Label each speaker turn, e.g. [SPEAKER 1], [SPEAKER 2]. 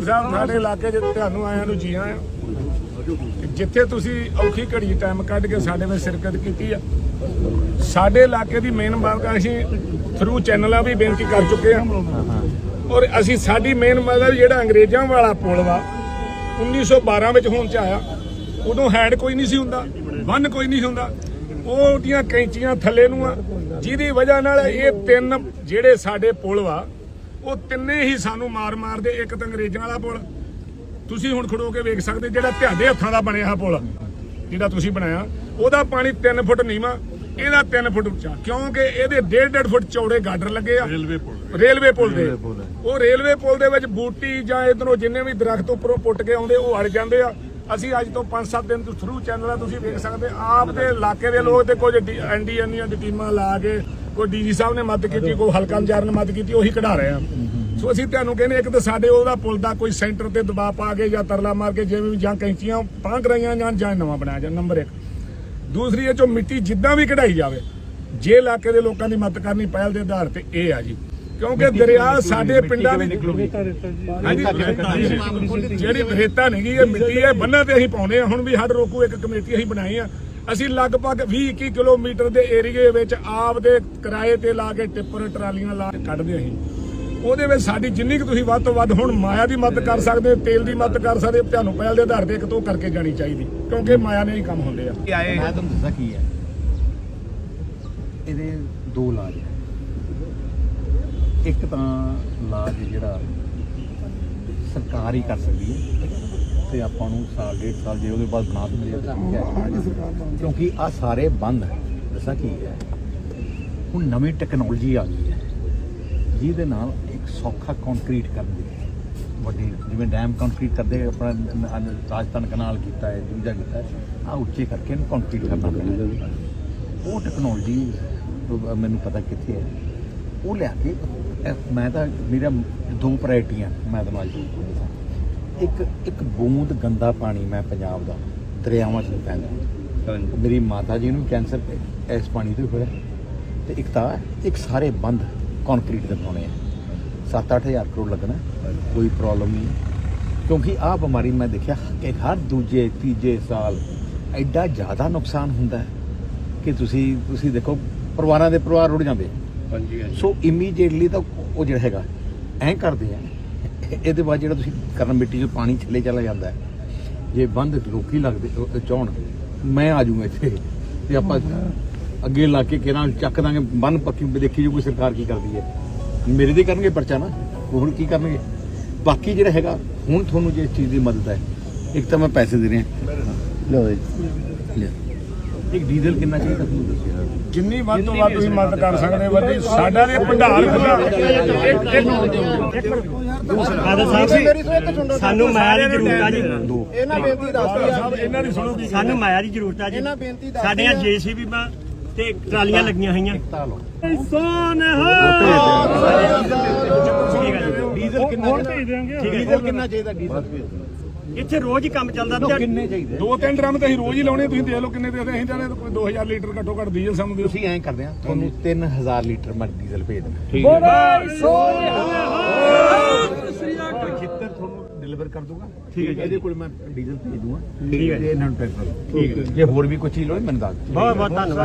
[SPEAKER 1] General ਸਾਹਿਬ ਸਾਡੇ ਇਲਾਕੇ 'ਚ ਤੁਹਾਨੂੰ ਆਇਆਂ ਨੂੰ ਜੀ ਆਇਆਂ ਜਿੱਥੇ ਤੁਸੀਂ ਔਖੀ ਘੜੀ ਟਾਈਮ ਕੱਢ ਕੇ ਸਾਡੇ ਵਿੱਚ ਸ਼ਿਰਕਤ ਕੀਤੀ ਆ। ਸਾਡੇ ਇਲਾਕੇ ਦੀ ਮੇਨ ਮੰਗ ਅਸੀਂ ਥਰੂ ਚੈਨਲਾਂ ਵੀ ਬੇਨਤੀ ਕਰ ਚੁੱਕੇ ਹਾਂ ਔਰ ਅਸੀਂ ਸਾਡੀ ਮੇਨ ਮਤਲਬ ਜਿਹੜਾ ਅੰਗਰੇਜ਼ਾਂ ਵਾਲਾ ਪੁਲ ਵਾ 1912 ਵਿੱਚ ਹੋਣ ਚ ਆਇਆ। ਉਦੋਂ ਹੈਡ ਕੋਈ ਨਹੀਂ ਸੀ ਹੁੰਦਾ, ਬੰਨ ਕੋਈ ਨਹੀਂ ਸੀ ਹੁੰਦਾ। ਉਹਦੀਆਂ ਕੈਂਚੀਆਂ ਥੱਲੇ ਨੂੰ ਆ, ਜਿਹਦੀ ਵਜ੍ਹਾ ਨਾਲ ਇਹ ਤਿੰਨ ਜਿਹੜੇ ਸਾਡੇ ਪੁਲ ਵਾ ਉਹ ਤਿੰਨੇ ਹੀ ਸਾਨੂੰ ਮਾਰ ਮਾਰਦੇ ਇੱਕ ਤਾਂ ਅੰਗਰੇਜ਼ਾਂ ਵਾਲਾ ਪੁਲ। ਤੁਸੀਂ ਹੁਣ ਖੜੋ ਕੇ ਵੇਖ ਸਕਦੇ ਜਿਹੜਾ ਤੁਹਾਡੇ ਹੱਥਾਂ ਦਾ ਬਣਿਆ ਪੁਲ ਜਿਹੜਾ ਤੁਸੀਂ ਬਣਾਇਆ। ਉਹਦਾ ਪਾਣੀ 3 ਫੁੱਟ ਨੀਵਾ ਇਹਦਾ 3 ਫੁੱਟ ਉੱਚਾ। ਕਿਉਂਕਿ ਇਹਦੇ 1.5 ਫੁੱਟ ਚੌੜੇ ਗਾਡਰ ਲੱਗੇ ਆ। ਰੇਲਵੇ ਪੁਲ ਰੇਲਵੇ ਪੁਲ ਦੇ। ਉਹ ਰੇਲਵੇ ਪੁਲ ਦੇ ਵਿੱਚ ਬੂਟੀ ਜਾਂ ਇਧਰੋਂ ਜਿੰਨੇ ਵੀ ਦਰਖਤ ਉੱਪਰੋਂ ਪੁੱਟ ਕੇ ਆਉਂਦੇ ਉਹ ਅੜ ਜਾਂਦੇ ਆ। ਅਸੀਂ ਅੱਜ ਤੋਂ 5-7 ਦਿਨ ਤੋਂ ਥਰੂ ਚੈਨਲ ਆ ਤੁਸੀਂ ਵੇਖ ਸਕਦੇ ਆਪ ਦੇ ਇਲਾਕੇ ਦੇ ਲੋਕ ਤੇ ਕੁਝ ਐਨਡੀਐਨ ਦੀ ਟੀਮਾਂ ਲਾ ਕੇ ਕੋਈ ਡੀਜੀ ਸਾਹਿਬ ਨੇ ਮਦਦ ਕੀਤੀ ਕੋਈ ਹਲਕਾ ਇੰਚਾਰਜ ਨੇ ਮਦਦ ਕੀਤੀ ਉਹੀ ਕਢਾ ਰਹੇ ਆ। ਸੋ ਅਸੀਂ ਤੁਹਾਨੂੰ ਕਹਿੰਦੇ ਇੱਕ ਤਾਂ ਸਾਡੇ ਉਹਦਾ ਪੁਲ ਦਾ ਕੋਈ ਸੈਂਟਰ ਤੇ ਦਬਾਅ ਪਾ ਕੇ ਜਾਂ ਤਰਲਾ ਮਾਰ ਕੇ ਜਿਵੇਂ ਵੀ ਜਾਂ ਕੈਂਚੀਆਂ ਤਾਂ ਕਰਾਈਆਂ ਜਾਂ ਜਾਂ ਨਵਾਂ ਬਣਾਇਆ ਜਾਂ ਨੰਬਰ 1 ਦੂਸਰੀ ਇਹ ਚੋਂ ਮਿੱਟੀ ਜਿੱਦਾਂ ਵੀ ਕਢਾਈ ਜਾਵੇ ਜੇ ਇਲਾਕੇ ਦੇ ਲੋਕਾਂ ਦੀ ਮਦਦ ਕਰਨੀ ਪਹਿਲ ਦੇ ਆਧਾਰ ਤੇ ਇਹ ਆ ਜੀ। ਕਿਉਂਕਿ ਦਰਿਆ ਸਾਡੇ ਪਿੰਡਾਂ ਦੀ ਹਾਂਜੀ। ਜਿਹੜੀ ਰੇਤਾ ਨਹੀਂ ਗੀ ਇਹ ਮਿੱਟੀ ਹੈ ਬੰਨਾਂ ਤੇ ਅਸੀਂ ਪਾਉਂਦੇ ਆ ਹੁਣ ਵੀ ਹੱਡ ਰੋਕੂ ਇੱਕ ਕਮੇਟੀ ਅਸੀਂ ਬਣਾਈ ਆ। ਅਸੀਂ ਲਗਭਗ 20 21 ਕਿਲੋਮੀਟਰ ਦੇ ਏਰੀਏ ਵਿੱਚ ਆਪ ਦੇ ਕਿਰਾਏ ਤੇ ਲਾ ਕੇ ਟਿੱਪਰ ਟਰਾਲੀਆਂ ਲਾ ਕੇ ਕੱਢਦੇ ਅਸੀਂ। ਉਹਦੇ ਵਿੱਚ ਸਾਡੀ ਜਿੰਨੀ ਕੁ ਤੁਸੀਂ ਵੱਧ ਤੋਂ ਵੱਧ ਹੁਣ ਮਾਇਆ ਦੀ ਮਦਦ ਕਰ ਸਕਦੇ ਹੋ, ਤੇਲ ਦੀ ਮਦਦ ਕਰ ਸਕਦੇ ਹੋ, ਤੁਹਾਨੂੰ ਪਹਿਲ ਦੇ ਆਧਾਰ ਤੇ ਇੱਕ ਤੋਂ ਕਰਕੇ ਜਾਣੀ ਚਾਹੀਦੀ ਕਿਉਂਕਿ ਮਾਇਆ ਨੇ ਹੀ ਕੰਮ ਹੁੰਦੇ ਆ।
[SPEAKER 2] ਮੈਂ ਤੁਹਾਨੂੰ ਦੱਸਾਂ ਕੀ ਹੈ। ਇਹਦੇ ਦੋ ਇਲਾਜ ਹੈ। ਇੱਕ ਤਾਂ ਇਲਾਜ ਜਿਹੜਾ ਸਰਕਾਰ ਹੀ ਕਰ ਸਕਦੀ ਹੈ। ਤੇ ਆਪਾਂ ਨੂੰ ਸਾਲ, ਡੇਢ ਸਾਲ ਜੇ ਉਹਦੇ ਬਾਅਦ ਬਣਾ ਦਿੰਦੇ ਤਾਂ ਠੀਕ ਹੈ। ਕਿਉਂਕਿ ਆ ਸਾਰੇ ਬੰਦ ਹੈ। ਦੱਸਾਂ ਕੀ ਹੈ। ਹੁਣ ਨਵੀਂ ਟੈਕਨੋਲੋਜੀ ਆ ਗਈ ਹੈ। ਜਿਹਦੇ ਨਾਲ ਇੱਕ ਸੌਖਾ ਕੰਕਰੀਟ ਕਰਨ ਦੀ ਵੱਡੀ, ਜਿਵੇਂ ਡੈਮ ਕੰਕਰੀਟ ਕਰਦੇ ਆਪਣਾ ਨ- ਨ- ਰਾਜਸਥਾਨ ਕਨਾਲ ਕੀਤਾ ਹੈ, ਦੂਜਾ ਕੀਤਾ ਹੈ ਆ ਉੱਚੇ ਕਰਕੇ ਇਹਨੂੰ ਕੰਕਰੀਟ ਕਰਨਾ ਪੈਂਦਾ ਉਹ ਟੈਕਨੋਲੋਜੀ ਮੈਨੂੰ ਪਤਾ ਕਿੱਥੇ ਹੈ। ਉਹ ਲਿਆ ਕੇ ਮੈਂ ਤਾਂ ਮੇਰਾ ਦੋ ਪ੍ਰਾਇਰਟੀਆਂ ਮੈਂ ਤਾਂ ਅੱਜ ਇੱਕ ਇੱਕ ਬੂੰਦ ਗੰਦਾ ਪਾਣੀ ਮੈਂ ਪੰਜਾਬ ਦਾ ਦਰਿਆਵਾਂ 'ਚ ਪੈਂਦਾ। ਮੇਰੀ ਮਾਤਾ ਜੀ ਨੂੰ ਕੈਂਸਰ ਇਸ ਪਾਣੀ ਤੋਂ ਹੋਇਆ। ਤੇ ਇੱਕ ਤਾਂ ਇੱਕ ਸਾਰੇ ਬੰਦ ਕੰਕਰੀਟ ਦੇ ਬਣਾਉਣੇ ਆ। 7-8000 ਕਰੋੜ ਲੱਗਣਾ ਕੋਈ ਪ੍ਰੋਬਲਮ ਨਹੀਂ। ਕਿਉਂਕਿ ਆਹ ਬਿਮਾਰੀ ਮੈਂ ਦੇਖਿਆ ਕਿ ਹਰ ਦੂਜੇ ਤੀਜੇ ਸਾਲ ਐਡਾ ਜ਼ਿਆਦਾ ਨੁਕਸਾਨ ਹੁੰਦਾ ਹੈ ਕਿ ਤੁਸੀਂ ਤੁਸੀਂ ਦੇਖੋ ਪਰਿਵਾਰਾਂ ਦੇ ਪਰਿਵਾਰ ਰੁੜ ਜਾਂਦੇ। ਸੋ ਇਮੀਡੀਏਟਲੀ ਤਾਂ ਉਹ ਜਿਹੜਾ ਹੈਗਾ ਐਂ ਕਰਦੇ ਆ ਇਹਦੇ ਬਾਅਦ ਜਿਹੜਾ ਤੁਸੀਂ ਕਰਨ ਮਿੱਟੀ 'ਚ ਪਾਣੀ ਥੱਲੇ ਚਲਾ ਜਾਂਦਾ ਹੈ ਜੇ ਬੰਦ ਲੋਕੀ ਲੱਗਦੇ ਚਾਹਣ ਮੈਂ ਆ ਜਾਊਂਗਾ ਇੱਥੇ ਤੇ ਆਪਾਂ ਅੱਗੇ ਲਾ ਕੇ ਕਿਹਨਾਂ ਚੱਕ ਦਾਂਗੇ ਬੰਨ ਪੱਕੀ ਦੇਖੀ ਜੋ ਕੋਈ ਸਰਕਾਰ ਕੀ ਕਰਦੀ ਹੈ। ਮੇਰੇ ਦੇ ਕਰਨਗੇ ਪਰਚਾ ਨਾ ਉਹ ਹੁਣ ਕੀ ਕਰਨਗੇ? ਬਾਕੀ ਜਿਹੜਾ ਹੈਗਾ ਹੁਣ ਤੁਹਾਨੂੰ ਜੇ ਇਸ ਚੀਜ਼ ਦੀ ਮਦਦ ਹੈ ਇੱਕ ਤਾਂ ਮੈਂ ਪੈਸੇ ਦੇ ਰਿਹਾ। ਲਓ ਜੀ। ਲਿਆ। ਇੱਕ ਡੀਜ਼ਲ ਕਿੰਨਾ ਚਾਹੀਦਾ ਤੁਹਾਨੂੰ ਦੱਸਿਆ?
[SPEAKER 1] ਜਿੰਨੀ ਵੱਧ ਤੋਂ ਵੱਧ ਤੁਸੀਂ ਮਦਦ ਕਰ ਸਕਦੇ ਹੋ ਵੱਡੀ ਸਾਡਾ ਦੇ ਭੰਡਾਰ ਖੁੱਲਾ
[SPEAKER 3] ਫਾਦਰ ਸਾਹਿਬ ਸਾਨੂੰ ਮਾਇਆ ਦੀ ਜ਼ਰੂਰਤ ਆ ਜੀ।
[SPEAKER 4] ਇਹਨਾਂ ਬੇਨਤੀ ਦੱਸਦੀ ਆ
[SPEAKER 1] ਸਾਹਿਬ ਇਹਨਾਂ ਦੀ ਸੁਣੋ ਕੀ
[SPEAKER 3] ਸਾਨੂੰ ਮਾਇਆ ਦੀ ਜ਼ਰੂਰਤ ਆ ਜੀ।
[SPEAKER 4] ਇਹਨਾਂ ਬੇਨਤੀ ਦੱਸਦੀ
[SPEAKER 3] ਸਾਡੀਆਂ ਜੀਸੀਬੀ ਮਾ ਤੇ ਟਰਾਲੀਆਂ ਲੱਗੀਆਂ ਹੋਈਆਂ।
[SPEAKER 2] ਲਓ। ਡੀਜ਼ਲ ਕਿੰਨਾ ਡੀਜ਼ਲ ਕਿੰਨਾ ਚਾਹੀਦਾ? ਡੀਜ਼ਲ
[SPEAKER 3] ਇੱਥੇ ਰੋਜ਼ ਹੀ ਕੰਮ ਚੱਲਦਾ ਤੇ
[SPEAKER 2] ਕਿੰਨੇ ਚਾਹੀਦੇ?
[SPEAKER 1] ਦੋ ਤਿੰਨ ਡਰਮ ਤਾਂ ਅਸੀਂ ਰੋਜ਼ ਹੀ ਲਾਉਣੇ ਤੁਸੀਂ ਦੇਖ ਲਓ ਕਿੰਨੇ ਦੇ ਅਸੀਂ ਜਾਣੇ ਕੋਈ 2000 ਲੀਟਰ ਘੱਟੋ ਘੱਟ ਡੀਜ਼ਲ ਸਾਨੂੰ ਦਿਓ।
[SPEAKER 2] ਤੁਸੀਂ ਐਂ ਕਰਦੇ ਆ ਤੁਹਾਨੂੰ 3000 ਲੀਟਰ ਮੈਂ ਡੀਜ਼ਲ ਭੇਜ ਦਿੰਦਾ।
[SPEAKER 1] ਠੀਕ ਹੈ।
[SPEAKER 2] ਖੇਤਰ ਤੁਹਾਨੂੰ ਡਿਲੀਵਰ ਕਰ ਦੂੰਗਾ। ਠੀਕ ਹੈ ਇਹਦੇ ਕੋਲ ਮੈਂ ਡੀਜ਼ਲ ਭੇਜ ਦੂੰਗਾ। ਠੀਕ ਹੈ ਇਹਨਾਂ ਨੂੰ ਕਰੋ ਠੀਕ ਹੈ ਜੇ। ਹੋਰ ਵੀ ਕੋਈ ਚੀਜ਼ ਲੋੜ ਮੈਨੂੰ ਦੱਸ।
[SPEAKER 3] ਬਹੁਤ ਬਹੁਤ ਧੰਨਵਾਦ।